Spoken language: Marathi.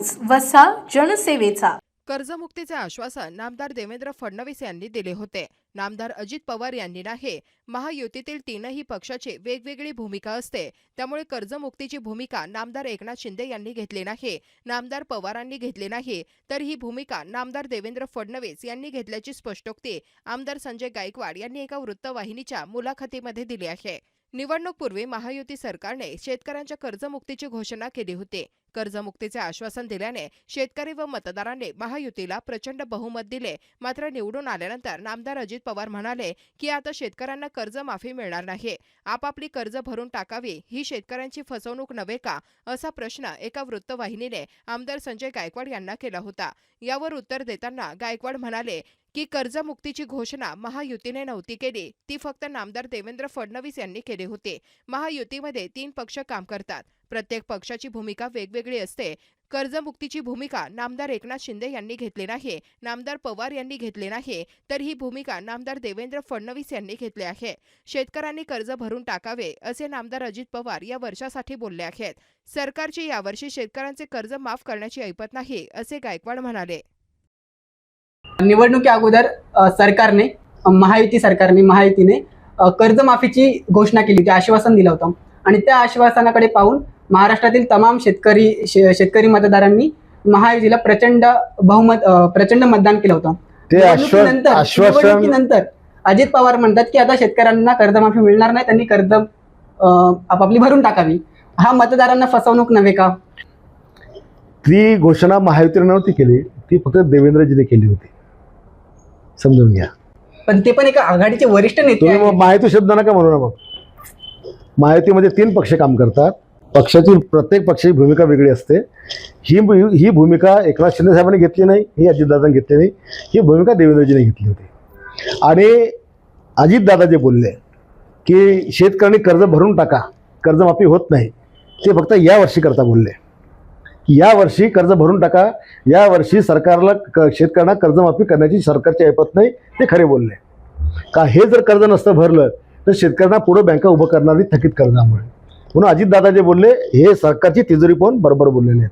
न्यूज वसा जनसेवेचा. कर्जमुक्तीचे आश्वासन नामदार देवेंद्र फडणवीस यांनी दिले होते. नामदार अजित पवार यांनी नाही महायुतीतील तीनही पक्षाची वेगवेगळी भूमिका असते. त्यामुळे कर्जमुक्तीची भूमिका नामदार एकनाथ शिंदे यांनी घेतली नाही नामदार पवारांनी घेतली नाही तर ही भूमिका नामदार देवेंद्र फडणवीस यांनी घेतल्याची स्पष्टोक्ती आमदार संजय गायकवाड यांनी एका वृत्तवाहिनीच्या मुलाखतीमध्ये दिली आहे. निवडणूकपूर्वी महायुती सरकारने शेतकऱ्यांच्या कर्जमुक्तीची घोषणा केली होती. कर्जमुक्तीचे आश्वासन दिल्याने शेतकरी व मतदारांनी महायुतीला प्रचंड बहुमत दिले. मात्र निवडून आल्यानंतर नामदार अजित पवार म्हणाले की आता शेतकऱ्यांना कर्जमाफी मिळणार नाही. आपापली कर्ज भरून टाकावी ही शेतकऱ्यांची फसवणूक नव्हे का? असा प्रश्न एका वृत्तवाहिनीने आमदार संजय गायकवाड यांना केला होता. यावर उत्तर देताना गायकवाड म्हणाले की कर्जमुक्तीची घोषणा महायुतीने नव्हती केली ती फक्त नामदार देवेंद्र फडणवीस यांनी केली होती. महायुतीमध्ये तीन पक्ष काम करतात. प्रत्येक पक्षाची भूमिका वेगवेगळी असते. कर्जमुक्तीची भूमिका नामदार एकनाथ शिंदे यांनी घेतली नाही नामदार पवार यांनी घेतली नाही तर ही भूमिका नामदार देवेंद्र फडणवीस यांनी घेतली आहे. शेतकऱ्यांनी कर्ज भरून टाकावे असे नामदार अजित पवार या वर्षासाठी बोलले आहेत. सरकारची यावर्षी शेतकऱ्यांचे कर्ज माफ करण्याची ऐपत नाही असे गायकवाड म्हणाले. निवडणुकी अगोदर सरकारने महायुती सरकारने महायुतीने कर्जमाफीची घोषणा केली होती आश्वासन दिलं होतं. आणि त्या आश्वासनाकडे पाहून महाराष्ट्रातील तमाम शेतकरी शे- शेतकरी मतदारांनी महायुतीला प्रचंड बहुमत प्रचंड मतदान केलं होतं. निवडणुकीनंतर निवडणुकीनंतर अजित पवार म्हणतात की आता शेतकऱ्यांना कर्जमाफी मिळणार नाही त्यांनी कर्ज आपापली भरून टाकावी. हा मतदारांना फसवणूक नव्हे का? ती घोषणा महायुतीने नव्हती केली ती फक्त देवेंद्रजीने केली होती. समजून घ्या. पण ते पण एका आघाडीचे वरिष्ठ नेते महायुती शब्द नका म्हणू ना मग. महायुतीमध्ये तीन पक्ष काम करतात. पक्षाची प्रत्येक पक्षाची भूमिका वेगळी असते. ही भू- ही भूमिका एकनाथ शिंदे साहेबांनी घेतली नाही ही अजितदादांनी घेतली नाही ही भूमिका देवेंद्रजीने घेतली होती. आणि अजितदादा जे बोलले की शेतकऱ्यांनी कर्ज भरून टाका कर्जमाफी होत नाही ते फक्त या वर्षी करता बोलले. या वर्षी कर्ज भरून टाका या वर्षी सरकारला क- शेतकऱ्यांना कर्जमाफी करण्याची सरकारची ऐपत नाही ते खरे बोलले. का हे जर कर्ज नसतं भरलं तर शेतकऱ्यांना पुढं बँका उभं करणारी थकीत कर्जामुळे. म्हणून अजितदादा जे बोलले हे सरकारची तिजोरी पाहून बरोबर बोललेले आहेत.